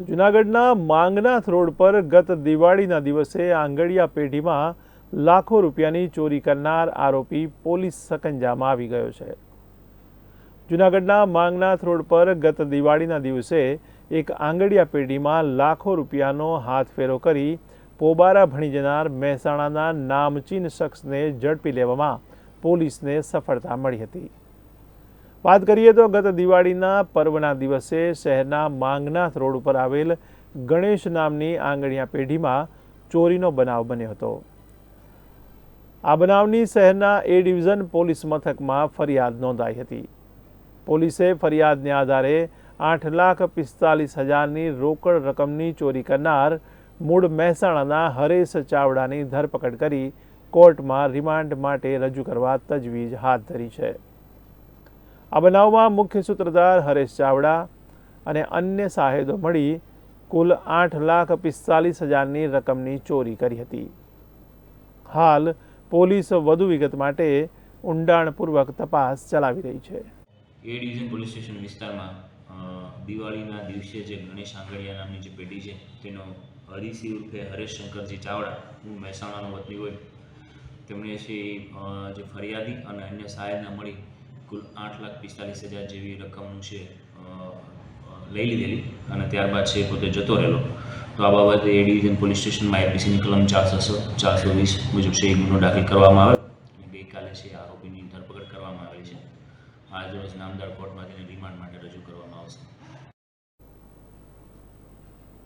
જૂનાગઢના માંગનાથ રોડ પર ગત દિવાળીના દિવસે આંગળિયા પેઢીમાં લાખો રૂપિયાની ચોરી કરનાર આરોપી પોલીસ સકંજામાં આવી ગયો છે. જૂનાગઢના માંગનાથ રોડ પર ગત દિવાળીના દિવસે એક આંગળિયા પેઢીમાં લાખો રૂપિયાનો હાથફેરો કરી પોબારા ભણી જનાર મહેસાણાના નામચીન શખ્સને ઝડપી લેવામાં પોલીસને સફળતા મળી હતી. વાત કરીએ તો ગત દિવાળીના પર્વના દિવસે શહેરના માંગનાથ રોડ ઉપર આવેલ ગણેશ નામની આંગણિયા પેઢીમાં ચોરીનો બનાવ બન્યો હતો. આ બનાવની શહેરના એ ડિવિઝન પોલીસ મથકમાં ફરિયાદ નોંધાઈ હતી. પોલીસે ફરિયાદને આધારે આઠ લાખ પિસ્તાલીસ હજારની રોકડ રકમની ચોરી કરનાર મૂળ મહેસાણાના હરેશ ચાવડાની ધરપકડ કરી કોર્ટમાં રિમાન્ડ માટે રજૂ કરવા તજવીજ હાથ ધરી છે. આ બનાવમાં મુખ્ય સૂત્રધાર હરેશ ચાવડા અને અન્ય સાહેદો મળી કુલ આઠ લાખ પિસ્તાલીસ હજારની રકમની ચોરી કરી હતી. હાલ પોલીસ વધુ વિગત માટે ઊંડાણપૂર્વક તપાસ ચલાવી રહી છે. એ ડિવિઝન પોલીસ સ્ટેશન વિસ્તારમાં દિવાળીના દિવસે જે ગણેશ આંગળિયા નામની જે પેઢી છે, તેનો હરિસિંહ ઉર્ફે હરેશ શંકરજી ચાવડા, હું મહેસાણાનો વતની હોય તેમણે છે જે ફરિયાદી અને અન્ય સહાયના મળી કુલ આઠ લાખ પિસ્તાલીસ હજાર જેવી રકમનું છે લઈ લીધેલી અને ત્યારબાદ છે પોતે જતો રહેલો. તો આ બાબતે એ ડિવિઝન પોલીસ સ્ટેશનમાં આઈપીસીની કલમ ચારસો ચારસો વીસ મુજબ છે ગુનો દાખલ કરવામાં આવે અને ગઈકાલે છે આરોપીની ધરપકડ કરવામાં આવેલી છે. આજ રોજ નામદાર કોર્ટમાં તેને રિમાન્ડ માટે રજૂ કરવામાં આવશે.